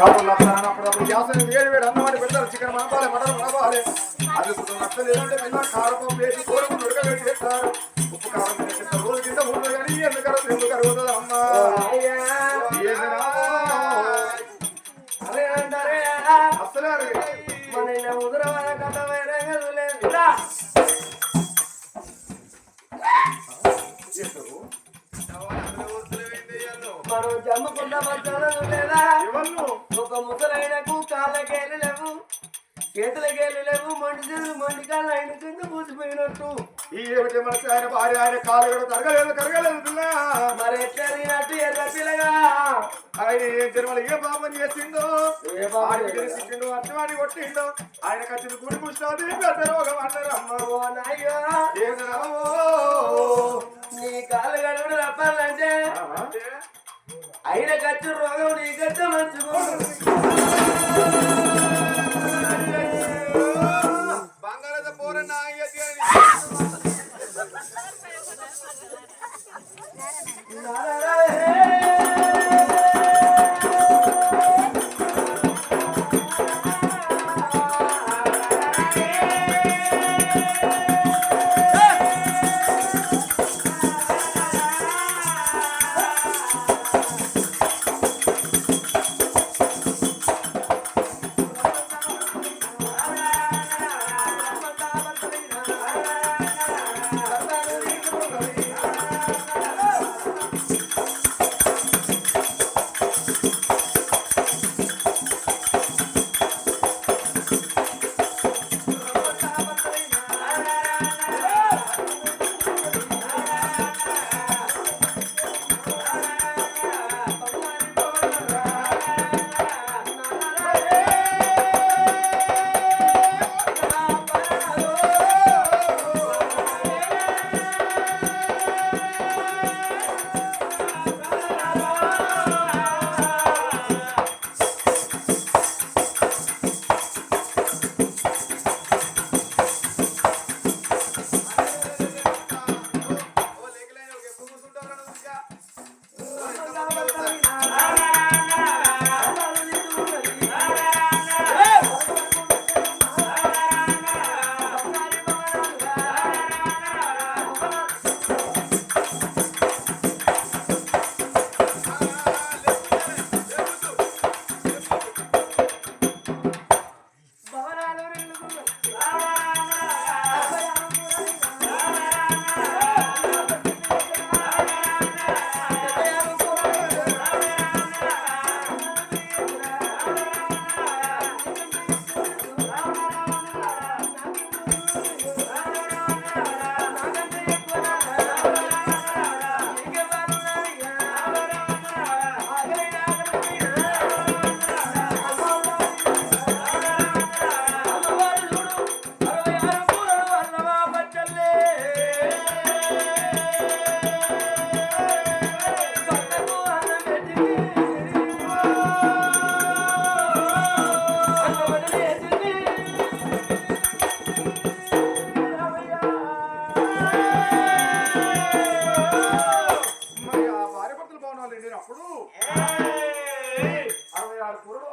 కాపులు అప్పుడు గ్యాస్ వేడి వేడి అన్నవాడి పెడతారు చికెన్ మనపాలి మటన్ మనపాలి అది సుతం నచ్చలేదంటే మెల్ల కారపం వేసి కూరకు ఉడకబెట్టి చేస్తారు. ఉప్పు కారం వేసేస్తారు రోజు కింద మూడు కానీ ఎందుకు ఎందుకు అరుగుతుంది అమ్మా. అరగదు. మన ముద్రమైన కథ వేరే లేదు చేస్తారు. మనం జమ్ముకున్న పచ్చదనం లేదా ఒక ముసలైనకు కాళ్ళకేలు లేవు. చేతులకేలు లేవు. మొండి చేతులు మొండి కాళ్ళు ఆయన కింద పూసిపోయినట్టు ఈ ఏమిటి మనసు? ఆయన భార్య ఆయన కాలు కూడా తరగలేదు తరగలేదు పిల్ల. మరి ఎట్లరిగినట్టు ఎర్ర పిల్లగా. ఆయన ఏం జన్మలు ఏ పాపం చేసిండో ఏ పాపం ఆడికి తెలిసిండు అర్థవాడి కొట్టిండు ఆయన కచ్చిన గుడి పుష్టాది పెద్ద రోగం అన్నారు అమ్మ. నాయ్యో ఏది రావో నీ కాళ్ళు గడువుడు తప్పాలంటే ఆయన ఖర్చు రోగం నీ ఖర్చు మంచుకో.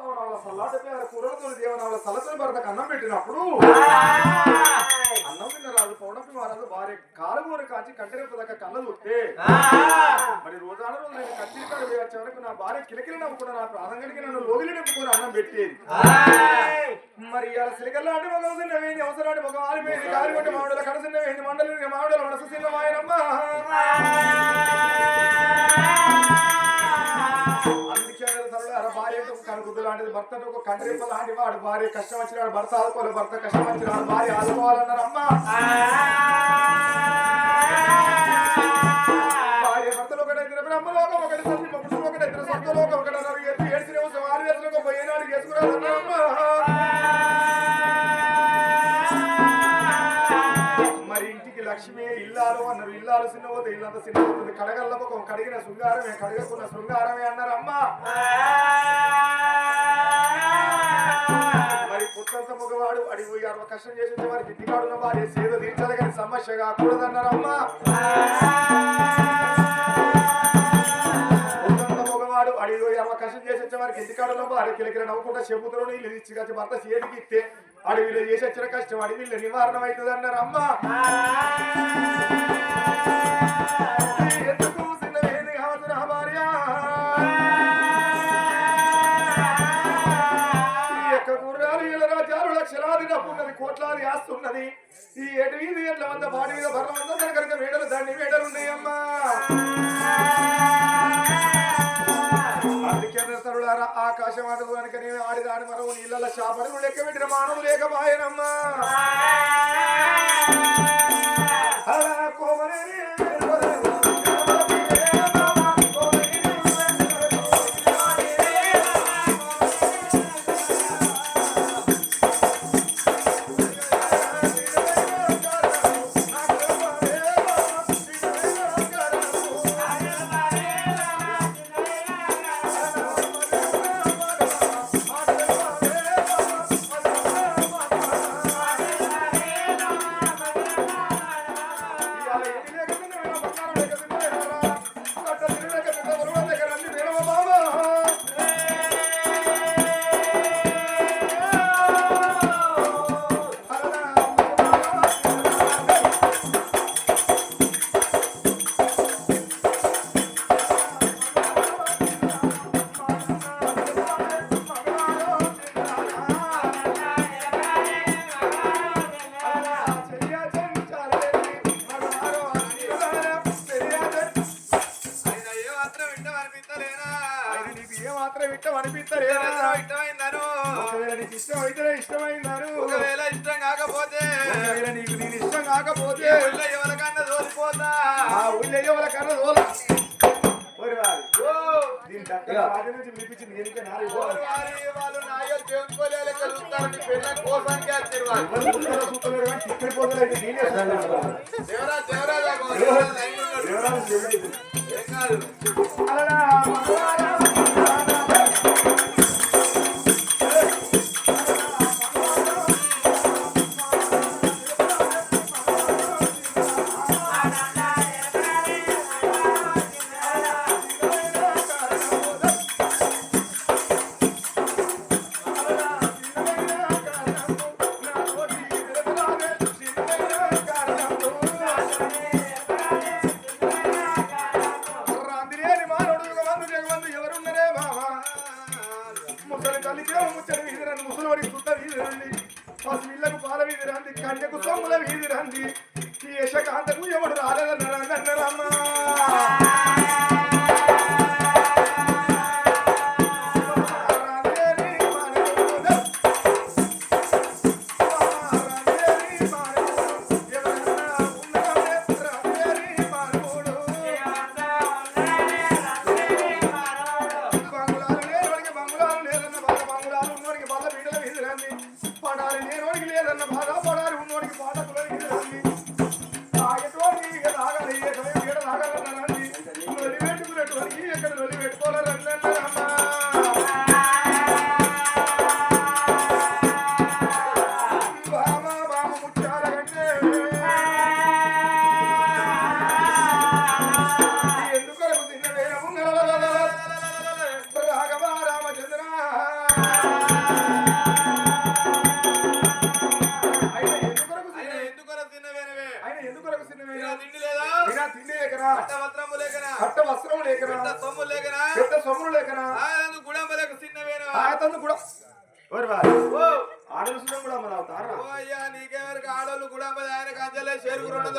ఆరు కూరలు భవనాల సల్లాట ఆరు కూరలతో దేవనాల సలసని భర్తకు అన్నం పెట్టినప్పుడు అన్నం తిన్న రాజు పౌడపి మహారాజు భార్య కాలుగూర కాచి కంటరేపు దాకా కళ్ళ చూస్తే మరి రోజాన రోజు నేను కత్తిరికాడు వచ్చే వరకు నా భార్య కిలకిల నవ్వుకున్న నా ప్రాణం కడిగి నన్ను లోగిలి నింపుకొని అన్నం పెట్టేది. మరి ఇలా సిలికల్లా అంటే ఒక అవసరం వేయింది అవసరాన్ని ఒక ఆలిపోయింది కాలి కొట్టి మామిడల కడసిన వేయింది మండలి మామిడల మనసు చిన్న లాంటిది భర్త ఒక కండ్రింప లాంటి వాడు. భార్య కష్టం వచ్చినాడు భర్త ఆదుకోవాలి భర్త కష్టం వచ్చినాడు భార్య ఆదుకోవాలన్నారు. అమ్మ! భార్య భర్తలు ఒకటైతే బ్రహ్మలోకం ఒకటి పురుషులు ఒకటైతే సత్యలోకం ఒకటి అన్నారు ఎత్తి ఏడ్చిన అవసరం ఆరు వేసులకు పోయినాడు అమ్మ! మరి ఇంటికి లక్ష్మి ఇల్లాలు అన్నారు. ఇల్లాలు చిన్నపోతే ఇల్లంత చిన్న పోతుంది. ముఖం కడిగిన శృంగారమే కడగకున్న శృంగారమే అన్నారు. అమ్మ! మరి పుత్రంత మగవాడు అడిగి అవకాశం అరవై కష్టం చేసి వారికి ఇంటికాడున్న వారి సేద తీర్చాలి కానీ సమస్య కాకూడదన్నారమ్మా. అమ్మ మగవాడు అడిగి పోయి కష్టం చేసి వచ్చే వారికి ఇంటికాడలో భార్య కిలకిల నవ్వుకుంటా చెబుతున్న ఇల్లు ఇచ్చి వచ్చి భర్త చేతికి ఇస్తే అడవిలో చేసి వచ్చిన కష్టం అడవిలో నివారణ అవుతుంది అన్నారు కోట్లాది ఆస్తి ఉన్నది ఈ ఎటు వీధి ఎట్ల వంద పాటి మీద భరణం వంద కనుక వేడలు దాన్ని వేడలు ఉన్నాయమ్మా అందుకే తరుడారా ఆకాశం అడుగు కనుక నేను ఆడి దాని మరో నీళ్ళ శాపడులు లెక్క పెట్టిన మానవు లేకపాయనమ్మా అలా వారి వాళ్ళు నాయో చేసుకోలే లెక్క చూస్తారు నీ పిల్లల కోసానికి వచ్చారు వాళ్ళు. ఎవరు Thank you.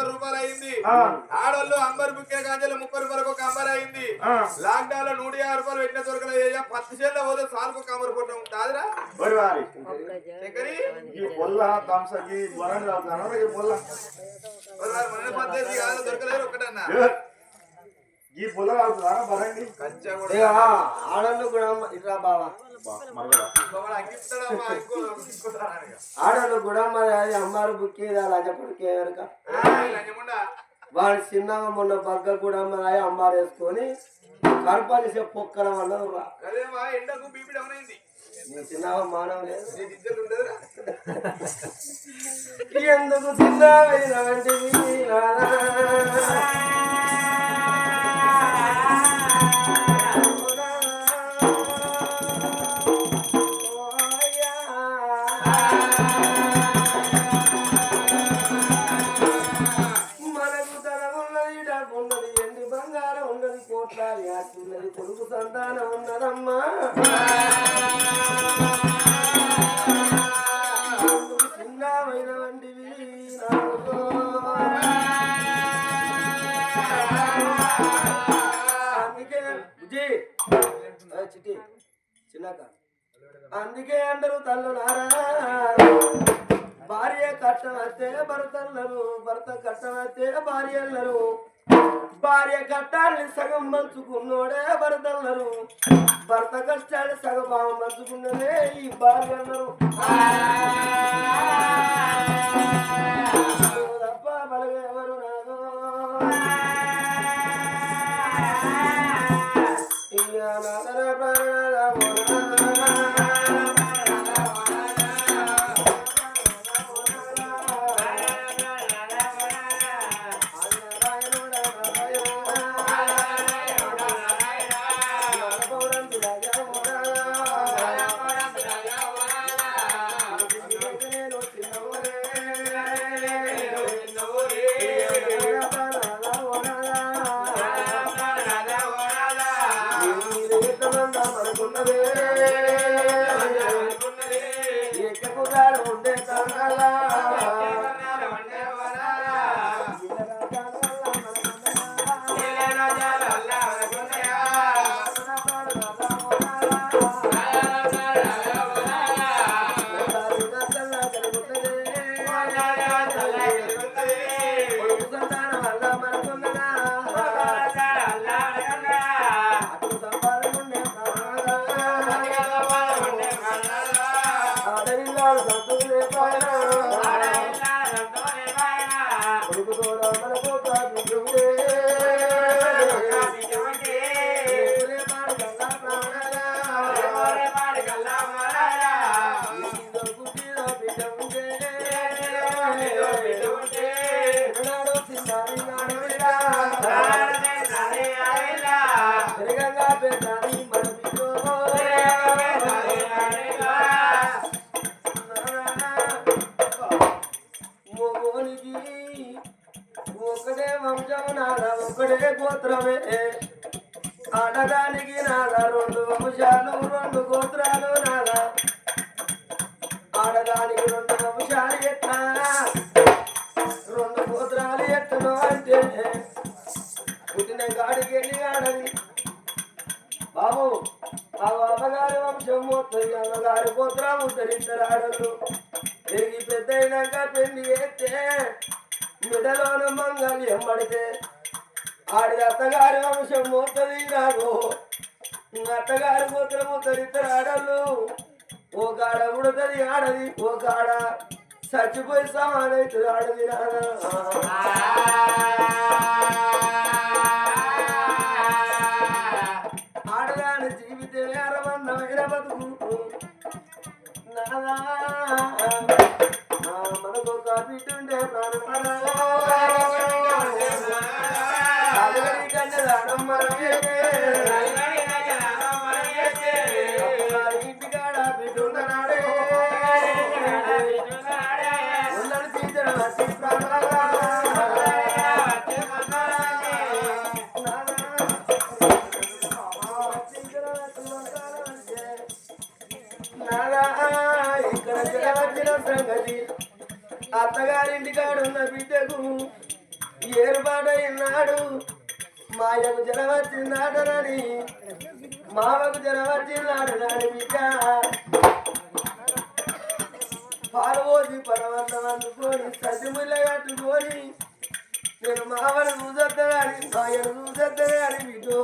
వందల రూపాయలు అయింది ఆ. ఆడోళ్ళు అంబర్ బుక్కే కంచెలు ముప్పై రూపాయలకు ఒక అంబర్ అయింది. ఆ. లాక్డౌన్లో నూట యాభై రూపాయలు పెట్టిన దొరకలేదు పత్తి చేనులో పోతే సాలుకు కమరు కొట్టం కాదురా. ఓరి వారి. శంకరి. ఈ తంసకి మన పద్ధతి కాదు దొరకలేదు ఒకటన్నా ఈ బరండి ఆడళ్ళు కూడా ఇట్లా బావా. ఆడళ్ళు కూడా మరి అది అమ్మారు బుక్కి ఎవరిక ఏయ్, లంజముండా. వాడు చిన్నగా మొన్న బగ్గ కూడా మరి అమ్మారు వేసుకొని డౌన్ అయింది. నీ చిన్నగా మానవ లేదు. ఎందుకు చిన్నవి కొడుకు సంతానం ఉన్నదమ్మా. అందుకే అందరూ చిటి అందుకే అంటారు తల్లు భార్య కష్టం వస్తే భర్తలు భర్త కట్టం వస్తే భార్యలు భార్య కట్టాలని సగం పంచుకున్నోడే భర్తన్నారు భర్త కష్టాలు సగం పంచుకున్నదే ఈ భార్య అన్నారు పుట్టిన గాడికి వెళ్ళి ఆడది బాబు బాబు అమ్మగారి వంశం పోతుంది అమ్మగారి గోత్రం ఉద్ధరించారు ఆడలు పెరిగి పెద్ద అయినాక పెళ్ళి చేస్తే మిడలోన మంగళం పడితే ఆడి అత్తగారి వంశం మోతది నాకు అత్తగారి గోత్రం ఉద్ధరిస్తారు ఆడలు ఓ కాడ ఉడతది ఆడది ఓ కాడ చచ్చిపోయి సమానైతుంది ఆడది ఆడదాని వచ్చిన సంగతి. అత్తగారింటి కాడున్న బిడ్డకు ఏర్పాటైనాడు మాయకు జనం వచ్చిందాడనని మావకు జనం వచ్చిందాడనని బిడ్డ. పాలు పరవంతం అందుకొని సజ్జముల్ల కట్టుకొని నేను మావను చూసొద్దగాని మాయను చూసొద్దగాని బిడ్డో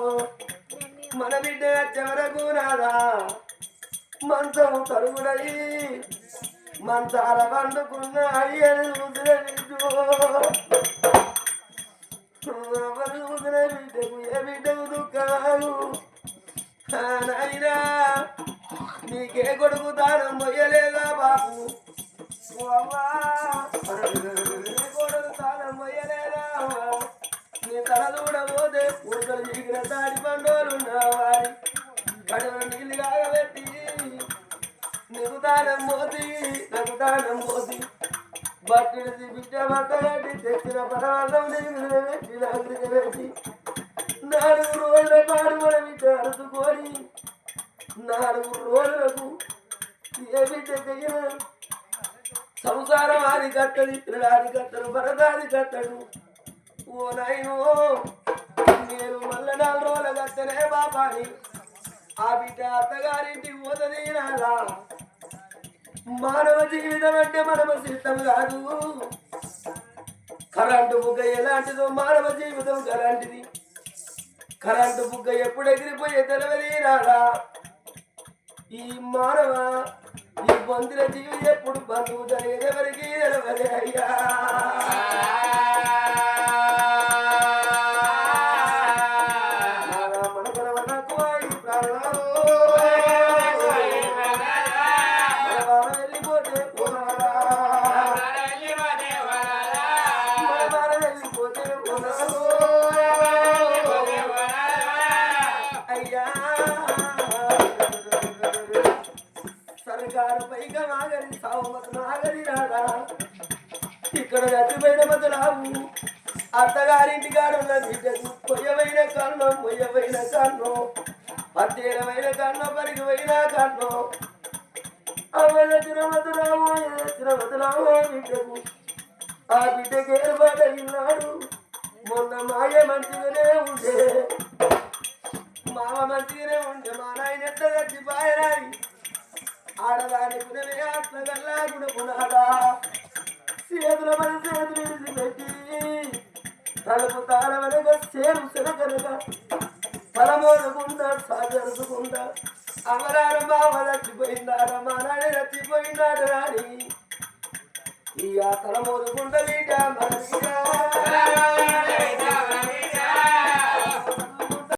మన బిడ్డ చివరకు రాదా మంచం తరుగునది మంచాల పండుకున్న అయ్యని చూసిన బిడ్డో ఎవరు చూసిన బిడ్డకు ఏ బిడ్డకు దుఃఖాలు నాయనా నీకే కొడుకు దానం మొయ్యలేదా బాబు అమ్మా కొడుకు దానం నీ తల చూడబోతే ఊరుకలు చీకిన తాడి పండోలున్నవాడి కడుపు నీళ్ళు కాగబెట్టి నీకు దానం పోతే కాలం పోసి మోసి బట్టలు బిడ్డ బట్ట తెచ్చిన పరమార్థం పెట్టి నాకు పెట్టి నాలుగు రోజుల పాడు మన బిడ్డ అరుచుకొని నాలుగు రోజులకు ఏ బిడ్డకయ్యా సంసారం ఆది కట్టడు తినడాది కట్టడు భరతాది కట్టడు. ఓ నాయనో నేను మల్ల నాలుగు రోజుల కట్టలే బాబాని ఆ బిడ్డ అత్తగారింటికి పోతుంది నాలా మానవ జీవితం అంటే మనమ సిద్ధం కాదు. కరెంటు బుగ్గ ఎలాంటిదో మానవ జీవితం ఎలాంటిది కరెంటు బుగ్గ ఎప్పుడు ఎగిరిపోయే తెలవది ఈ మానవ ఈ బంధుల జీవి ఎప్పుడు బంధువు జరిగేదెవరికి తెలవలే అయ్యా. ఇక్కడ మొదలావు అత్తగారింటి కాడున్న బిడ్డకు పొయ్యమైన కన్ను పొయ్యమైన కన్ను పద్దెనమైన కన్ను. పరిగిపోయిన కన్ను అవల తిరుమతురావు తిరుమతురావు బిడ్డకు. ఆ బిడ్డకి ఏర్పాటైనాడు మొన్న మాయ మంచిగానే ఉండే. మామ మంచిగానే ఉండే. మా నాయన ఎట్ట చచ్చిపోయారాయి ఆడదాని గుణమే ఆత్మ గల్లా గుణపునాడా చేతుల పని చేతులు విడిచిపెట్టి తలుపు తాళవనగా సేను సెనగనగా పరమోనుకుంటా సాగరుచుకుంటా అమరాల మామ రచ్చిపోయిందాడ మా నాడి రచ్చిపోయిందాడ రాణి. ఈ ఆ తలమోదుకుంటలీట మనసిగా